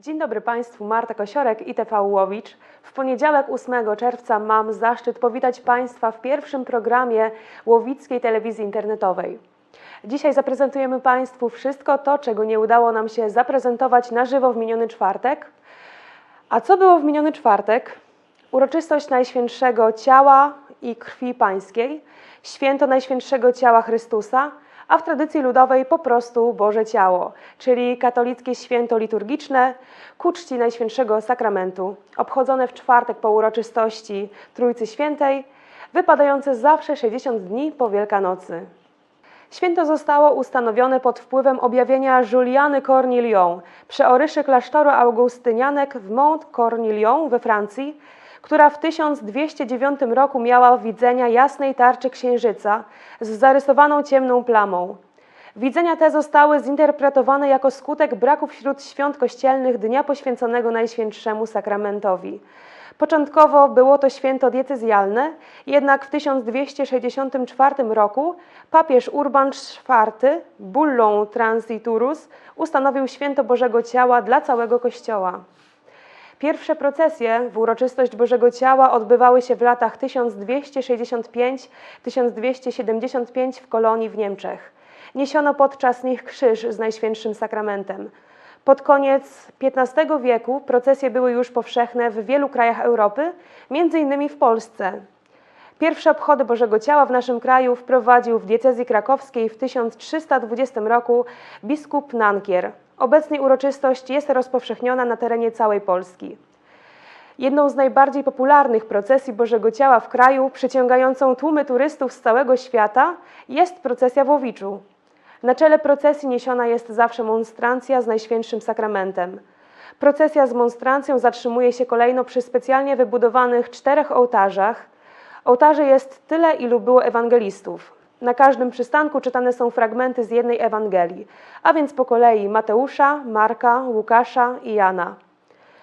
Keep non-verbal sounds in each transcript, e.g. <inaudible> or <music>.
Dzień dobry Państwu, Marta Kosiorek, ITV Łowicz. W poniedziałek 8 czerwca mam zaszczyt powitać Państwa w pierwszym programie Łowickiej Telewizji Internetowej. Dzisiaj zaprezentujemy Państwu wszystko to, czego nie udało nam się zaprezentować na żywo w miniony czwartek. A co było w miniony czwartek? Uroczystość Najświętszego Ciała i Krwi Pańskiej, święto Najświętszego Ciała Chrystusa, a w tradycji ludowej po prostu Boże Ciało, czyli katolickie święto liturgiczne ku czci Najświętszego Sakramentu, obchodzone w czwartek po uroczystości Trójcy Świętej, wypadające zawsze 60 dni po Wielkanocy. Święto zostało ustanowione pod wpływem objawienia Juliany Cornilion, przeoryszy klasztoru augustynianek w Mont Cornilion we Francji, która w 1209 roku miała widzenia jasnej tarczy księżyca z zarysowaną ciemną plamą. Widzenia te zostały zinterpretowane jako skutek braku wśród świąt kościelnych dnia poświęconego Najświętszemu Sakramentowi. Początkowo było to święto diecezjalne, jednak w 1264 roku papież Urban IV bullą Transiturus ustanowił święto Bożego Ciała dla całego Kościoła. Pierwsze procesje w uroczystość Bożego Ciała odbywały się w latach 1265-1275 w Kolonii w Niemczech. Niesiono podczas nich krzyż z Najświętszym Sakramentem. Pod koniec XV wieku procesje były już powszechne w wielu krajach Europy, innymi w Polsce. Pierwsze obchody Bożego Ciała w naszym kraju wprowadził w diecezji krakowskiej w 1320 roku biskup Nankier. Obecnie uroczystość jest rozpowszechniona na terenie całej Polski. Jedną z najbardziej popularnych procesji Bożego Ciała w kraju, przyciągającą tłumy turystów z całego świata, jest procesja w Łowiczu. Na czele procesji niesiona jest zawsze monstrancja z Najświętszym Sakramentem. Procesja z monstrancją zatrzymuje się kolejno przy specjalnie wybudowanych czterech ołtarzach. Ołtarzy jest tyle, ilu było ewangelistów. Na każdym przystanku czytane są fragmenty z jednej Ewangelii, a więc po kolei Mateusza, Marka, Łukasza i Jana.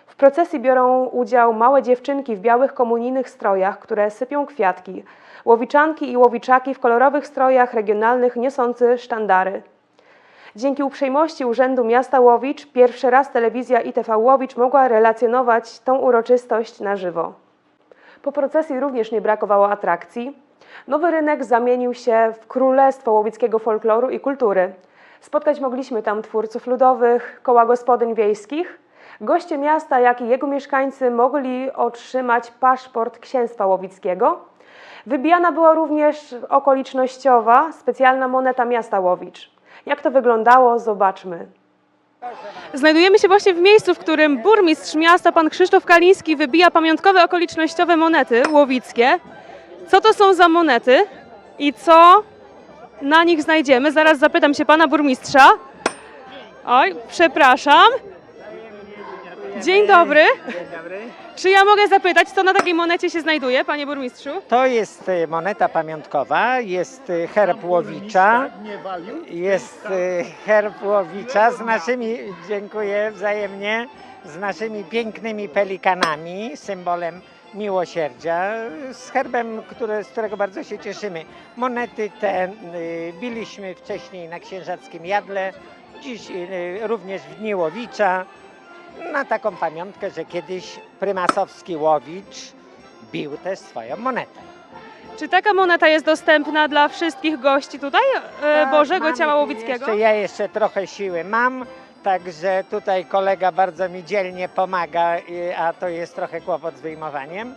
W procesji biorą udział małe dziewczynki w białych komunijnych strojach, które sypią kwiatki, łowiczanki i łowiczaki w kolorowych strojach regionalnych niosący sztandary. Dzięki uprzejmości Urzędu Miasta Łowicz pierwszy raz telewizja ITV Łowicz mogła relacjonować tą uroczystość na żywo. Po procesji również nie brakowało atrakcji. Nowy rynek zamienił się w królestwo łowickiego folkloru i kultury. Spotkać mogliśmy tam twórców ludowych, koła gospodyń wiejskich. Goście miasta, jak i jego mieszkańcy mogli otrzymać paszport księstwa łowickiego. Wybijana była również okolicznościowa specjalna moneta miasta Łowicz. Jak to wyglądało, zobaczmy. Znajdujemy się właśnie w miejscu, w którym burmistrz miasta, pan Krzysztof Kaliński, wybija pamiątkowe okolicznościowe monety łowickie. Co to są za monety i co na nich znajdziemy? Zaraz zapytam się pana burmistrza. Oj, przepraszam. Dzień dobry. Czy ja mogę zapytać, co na takiej monecie się znajduje, panie burmistrzu? To jest e, moneta pamiątkowa, jest e, herb Łowicza, jest e, herb Łowicza z naszymi, dziękuję wzajemnie, z naszymi pięknymi pelikanami, symbolem miłosierdzia, z herbem, z którego bardzo się cieszymy. Monety te e, biliśmy wcześniej na księżackim Jadle, dziś e, również w Dni Łowicza, na taką pamiątkę, że kiedyś prymasowski Łowicz bił też swoją monetę. Czy taka moneta jest dostępna dla wszystkich gości tutaj e, Tak, Bożego Ciała Łowickiego? Jeszcze, ja jeszcze trochę siły mam, także tutaj kolega bardzo mi dzielnie pomaga, a to jest trochę kłopot z wyjmowaniem.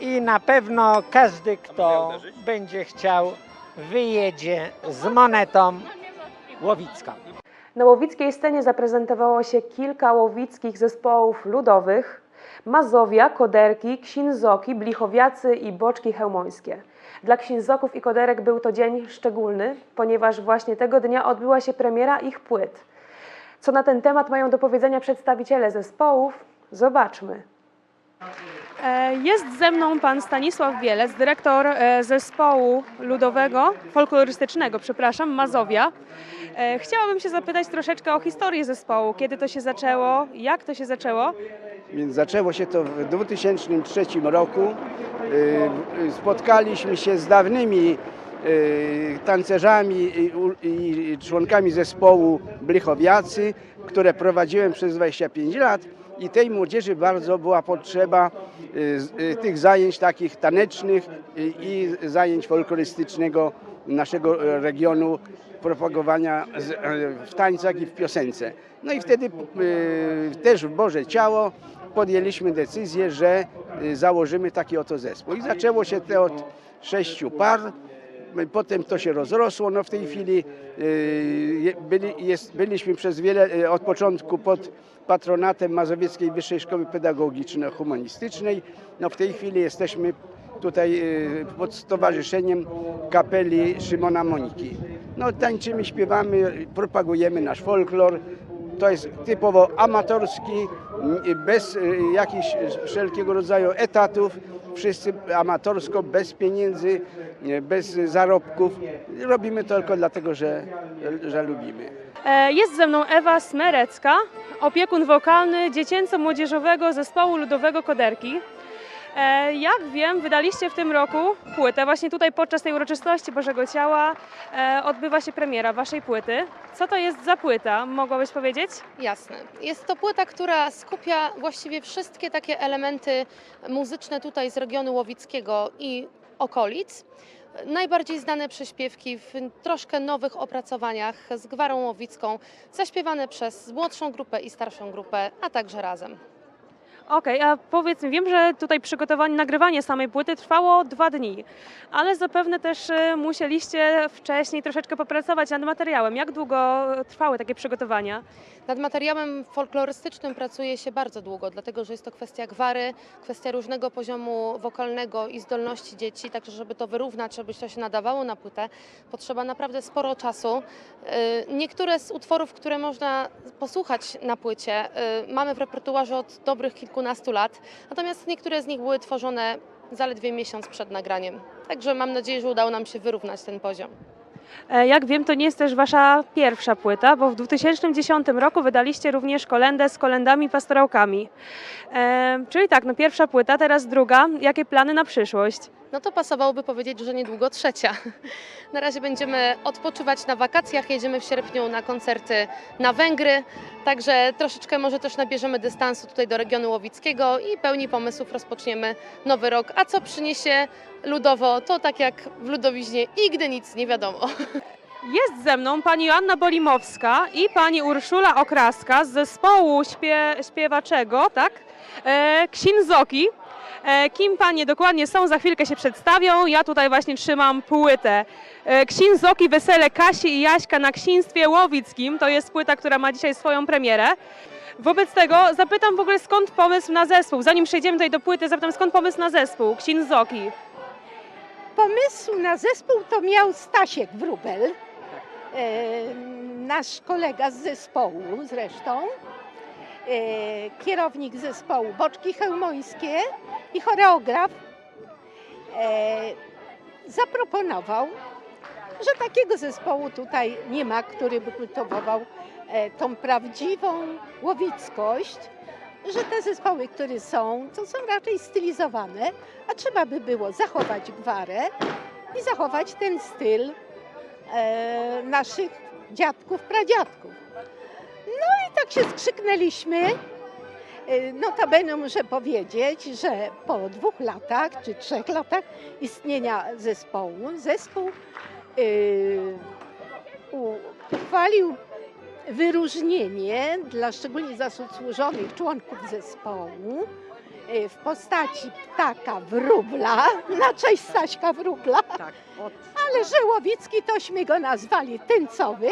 I na pewno każdy, kto będzie chciał, wyjedzie z monetą łowicką. Na łowickiej scenie zaprezentowało się kilka łowickich zespołów ludowych. Mazowia, Koderki, Ksinzoki, Blichowiacy i Boczki Chełmońskie. Dla Ksinzoków i Koderek był to dzień szczególny, ponieważ właśnie tego dnia odbyła się premiera ich płyt. Co na ten temat mają do powiedzenia przedstawiciele zespołów? Zobaczmy. E, Jest ze mną pan Stanisław Bielec, dyrektor e, zespołu ludowego, folklorystycznego, przepraszam, Mazowia. E, Chciałabym się zapytać troszeczkę o historię zespołu. Kiedy to się zaczęło? Jak to się zaczęło? Więc zaczęło się to w 2003 roku. Spotkaliśmy się z dawnymi tancerzami i, członkami zespołu Blychowiacy, które prowadziłem przez 25 lat i tej młodzieży bardzo była potrzeba y, y, tych zajęć takich tanecznych i, zajęć folklorystycznego naszego regionu, propagowania w tańcach i w piosence. No i wtedy y, też w Boże Ciało podjęliśmy decyzję, że y, założymy taki oto zespół. I zaczęło się to od sześciu par. Potem to się rozrosło. No w tej chwili y, byli, jest, byliśmy przez wiele, y, od początku pod patronatem Mazowieckiej Wyższej Szkoły Pedagogiczno-Humanistycznej. No w tej chwili jesteśmy tutaj y, pod stowarzyszeniem kapeli Szymona Moniki. No tańczymy, śpiewamy, propagujemy nasz folklor. To jest typowo amatorski, bez jakichś wszelkiego rodzaju etatów. Wszyscy amatorsko, bez pieniędzy, bez zarobków. Robimy to tylko dlatego, że, że lubimy. E, Jest ze mną Ewa Smerecka, opiekun wokalny dziecięco-młodzieżowego zespołu ludowego Koderki. E, Jak wiem, wydaliście w tym roku płytę. Właśnie tutaj podczas tej uroczystości Bożego Ciała e, odbywa się premiera waszej płyty. Co to jest za płyta? Mogłabyś powiedzieć? Jasne. Jest to płyta, która skupia właściwie wszystkie takie elementy muzyczne tutaj z regionu łowickiego i okolic. Najbardziej znane przyśpiewki w troszkę nowych opracowaniach z gwarą łowicką, zaśpiewane przez młodszą grupę i starszą grupę, a także razem. Okej, a powiedz mi, wiem, że tutaj przygotowanie, nagrywanie samej płyty trwało dwa dni, ale zapewne też e, musieliście wcześniej troszeczkę popracować nad materiałem. Jak długo trwały takie przygotowania? Nad materiałem folklorystycznym pracuje się bardzo długo, dlatego że jest to kwestia gwary, kwestia różnego poziomu wokalnego i zdolności dzieci, także żeby to wyrównać, żeby to się nadawało na płytę, potrzeba naprawdę sporo czasu. Y, Niektóre z utworów, które można posłuchać na płycie, y, mamy w repertuarze od dobrych kilkunastu lat, natomiast niektóre z nich były tworzone zaledwie miesiąc przed nagraniem. Także mam nadzieję, że udało nam się wyrównać ten poziom. E, Jak wiem, to nie jest też wasza pierwsza płyta, bo w 2010 roku wydaliście również kolendę z kolendami pastorałkami. E, czyli tak, no pierwsza płyta, teraz druga. Jakie plany na przyszłość? No to pasowałoby powiedzieć, że niedługo trzecia. <laughs> Na razie będziemy odpoczywać na wakacjach, jedziemy w sierpniu na koncerty na Węgry, także troszeczkę może też nabierzemy dystansu tutaj do regionu łowickiego i pełni pomysłów rozpoczniemy nowy rok. A co przyniesie ludowo, to tak jak w Ludowiźnie nigdy nic nie wiadomo. <laughs> Jest ze mną pani Joanna Bolimowska i pani Urszula Okraska z zespołu śpie, śpiewaczego, tak? E, Ksinzoki. E, kim panie dokładnie są, za chwilkę się przedstawią. Ja tutaj właśnie trzymam płytę. E, Ksinzoki Wesele Kasi i Jaśka na Ksiństwie Łowickim. To jest płyta, która ma dzisiaj swoją premierę. Wobec tego zapytam w ogóle skąd pomysł na zespół. Zanim przejdziemy tutaj do płyty, zapytam skąd pomysł na zespół Ksinzoki. Pomysł na zespół to miał Stasiek Wróbel, e, nasz kolega z zespołu zresztą, kierownik zespołu Boczki Chełmońskie i choreograf. E, zaproponował, że takiego zespołu tutaj nie ma, który by kultywował e, tą prawdziwą łowickość, że te zespoły, które są, to są raczej stylizowane, a trzeba by było zachować gwarę i zachować ten styl e, naszych dziadków, pradziadków. I tak się skrzyknęliśmy. E, Notabene muszę powiedzieć, że po dwóch latach czy trzech latach istnienia zespołu, zespół u- uchwalił wyróżnienie dla szczególnie zasłużonych członków zespołu w postaci ptaka wróbla, <laughs> na cześć Staśka Wróbla, ale że Łowicki tośmy go nazwali Tęcowy.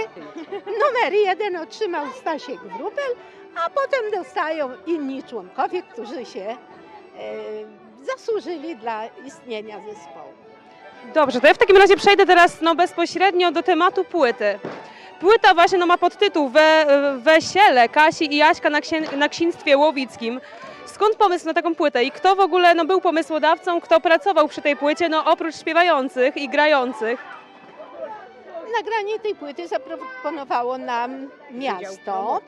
Numer jeden otrzymał Stasiek Wróbel, a potem dostają inni członkowie, którzy się e, zasłużyli dla istnienia zespołu. Dobrze, to ja w takim razie przejdę teraz no, bezpośrednio do tematu płyty. Płyta właśnie no, ma podtytuł We, Wesiele Kasi i Jaśka na, księ, na ksiństwie łowickim. Skąd pomysł na taką płytę? I kto w ogóle no, był pomysłodawcą, kto pracował przy tej płycie, no oprócz śpiewających i grających? Nagranie tej płyty zaproponowało nam miasto.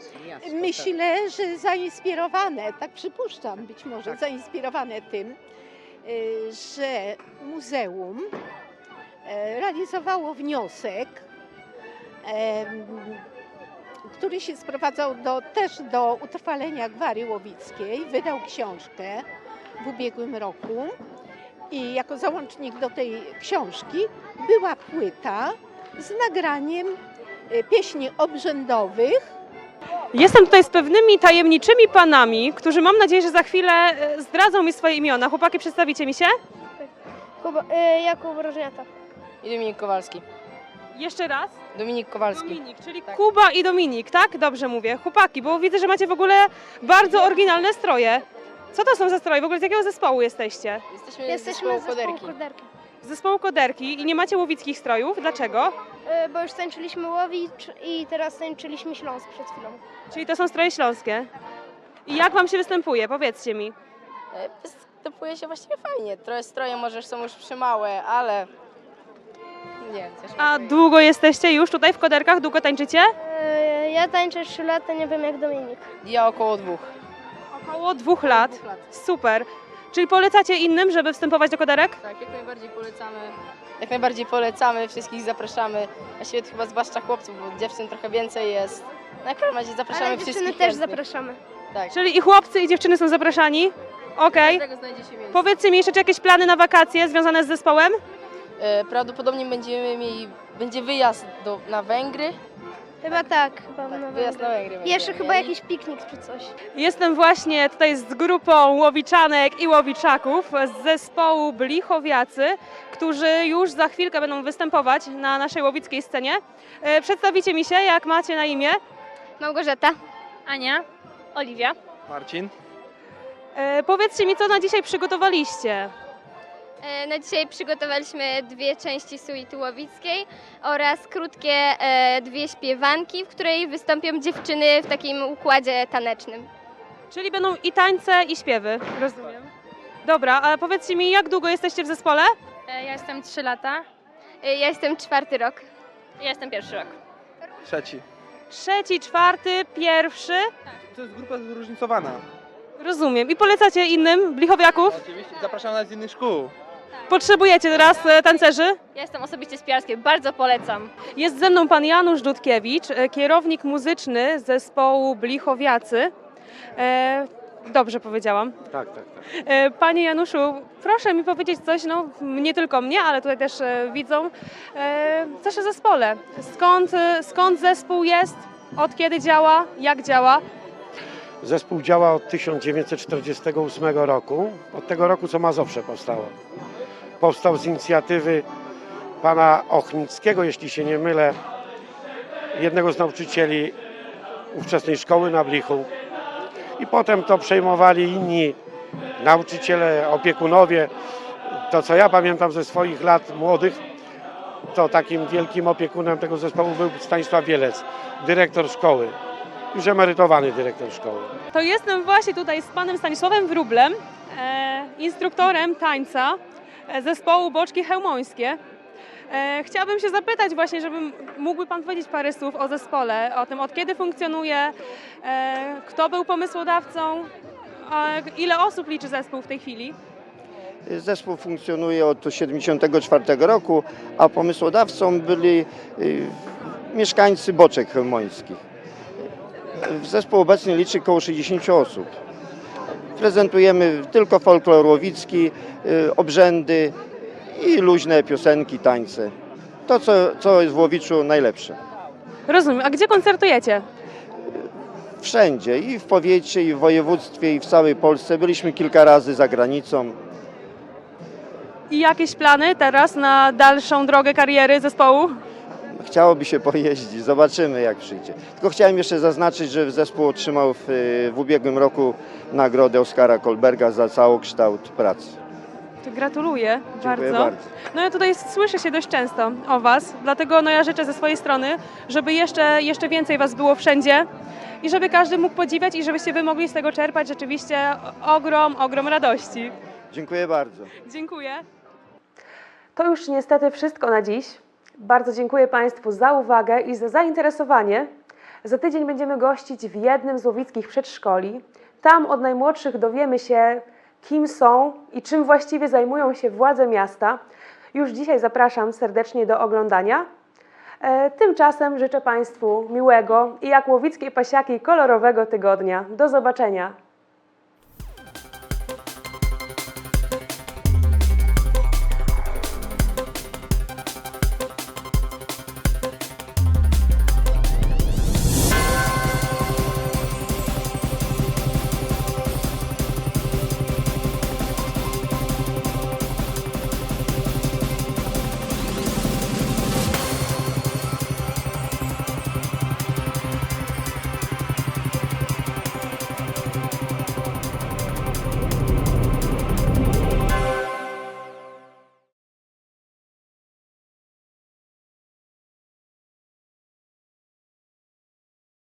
Myślę, że zainspirowane, tak przypuszczam, być może zainspirowane tym, y, że muzeum e, realizowało wniosek, który się sprowadzał do, też do utrwalenia gwary łowickiej. Wydał książkę w ubiegłym roku i jako załącznik do tej książki była płyta z nagraniem e, pieśni obrzędowych Jestem tutaj z pewnymi tajemniczymi panami, którzy mam nadzieję, że za chwilę e, zdradzą mi swoje imiona. Chłopaki, przedstawicie mi się? Kuba, y, Jakub Rożniata. I Dominik Kowalski. Jeszcze raz. Dominik Kowalski. Dominik, czyli Tak. Kuba i Dominik, tak? Dobrze mówię. Chłopaki, bo widzę, że macie w ogóle bardzo oryginalne stroje. Co to są za stroje? W ogóle z jakiego zespołu jesteście? Jesteśmy, Jesteśmy z zespołu Koderki. Koderki. Z zespołu Koderki i nie macie łowickich strojów. Dlaczego? Y, Bo już tańczyliśmy Łowicz i teraz tańczyliśmy Śląsk przed chwilą. Czyli to są stroje śląskie. I jak wam się występuje? Powiedzcie mi. E, Występuje się właściwie fajnie. Trochę stroje może są już przymałe, ale... Nie A długo jesteście już tutaj w Koderkach? Długo tańczycie? Y, Ja tańczę 3 lata, nie wiem jak Dominik. Ja około dwóch. Około dwóch lat. Super. Czyli polecacie innym, żeby wstępować do Koderek? Tak, jak najbardziej polecamy. Jak najbardziej polecamy, wszystkich zapraszamy. Właściwie to chyba zwłaszcza chłopców, bo dziewczyn trochę więcej jest. Na każdym razie zapraszamy Ale wszystkich dziewczyny też chętnych. zapraszamy. Tak. Czyli i chłopcy, i dziewczyny są zapraszani? Okej. Każdego znajdzie się miejsce. Powiedzcie mi jeszcze, czy jakieś plany na wakacje związane z zespołem? E, Prawdopodobnie będziemy mieli... Będzie wyjazd do, na Węgry. Chyba tak, chyba Tak, na wyjazd na Węgry. Węgry. Jeszcze chyba mieli. jakiś piknik czy coś. Jestem właśnie tutaj z grupą łowiczanek i łowiczaków z zespołu Blichowiacy, którzy już za chwilkę będą występować na naszej łowickiej scenie. E, Przedstawicie mi się, jak macie na imię. Małgorzata. Ania, Oliwia. Marcin. E, Powiedzcie mi, co na dzisiaj przygotowaliście. E, Na dzisiaj przygotowaliśmy dwie części suity łowickiej oraz krótkie e, dwie śpiewanki, w której wystąpią dziewczyny w takim układzie tanecznym. Czyli będą i tańce, i śpiewy. Rozumiem. Dobra, a powiedzcie mi, jak długo jesteście w zespole? E, Ja jestem 3 lata. Ja jestem czwarty rok. Ja jestem pierwszy rok. Trzeci. Trzeci, czwarty, pierwszy. To jest grupa zróżnicowana. Rozumiem. I polecacie innym blichowiaków? Oczywiście zapraszam nas z innych szkół. Potrzebujecie teraz e, tancerzy? Ja jestem osobiście z Piarskiej, bardzo polecam. Jest ze mną pan Janusz Dudkiewicz, e, kierownik muzyczny zespołu Blichowiacy. E, dobrze powiedziałam. Tak, tak, tak. E, panie Januszu, proszę mi powiedzieć coś, no nie tylko mnie, ale tutaj też e, widzą, e, coś o zespole. Skąd, e, skąd zespół jest, od kiedy działa, jak działa? Zespół działa od 1948 roku, od tego roku co Mazowsze powstało. Powstał z inicjatywy pana Ochnickiego, jeśli się nie mylę, jednego z nauczycieli ówczesnej szkoły na Blichu. I potem to przejmowali inni nauczyciele, opiekunowie. To co ja pamiętam ze swoich lat młodych, to takim wielkim opiekunem tego zespołu był Stanisław Wielec, dyrektor szkoły. Już emerytowany dyrektor szkoły. To jestem właśnie tutaj z panem Stanisławem Wróblem, e, instruktorem tańca zespołu Boczki Chełmońskie. E, chciałabym się zapytać właśnie, żeby mógłby pan powiedzieć parę słów o zespole, o tym od kiedy funkcjonuje, e, kto był pomysłodawcą, ile osób liczy zespół w tej chwili? Zespół funkcjonuje od 1974 roku, a pomysłodawcą byli y, mieszkańcy Boczek Chełmońskich. Zespół obecnie liczy około 60 osób. Prezentujemy tylko folklor łowicki, y, obrzędy i luźne piosenki, tańce. To, co, co jest w Łowiczu najlepsze. Rozumiem. A gdzie koncertujecie? Wszędzie, i w powiecie, i w województwie, i w całej Polsce. Byliśmy kilka razy za granicą. I jakieś plany teraz na dalszą drogę kariery zespołu? Chciałoby się pojeździć, zobaczymy jak przyjdzie. Tylko chciałem jeszcze zaznaczyć, że zespół otrzymał w, w ubiegłym roku nagrodę Oskara Kolberga za całokształt pracy. To Gratuluję Dziękuję bardzo. bardzo. No ja tutaj słyszę się dość często o Was, dlatego no ja życzę ze swojej strony, żeby jeszcze, jeszcze więcej Was było wszędzie i żeby każdy mógł podziwiać i żebyście Wy mogli z tego czerpać rzeczywiście ogrom, ogrom radości. Dziękuję bardzo. Dziękuję. To już niestety wszystko na dziś. Bardzo dziękuję Państwu za uwagę i za zainteresowanie. Za tydzień będziemy gościć w jednym z łowickich przedszkoli. Tam od najmłodszych dowiemy się, kim są i czym właściwie zajmują się władze miasta. już dzisiaj zapraszam serdecznie do oglądania. E, Tymczasem życzę Państwu miłego i jak łowickie pasiaki kolorowego tygodnia. Do zobaczenia.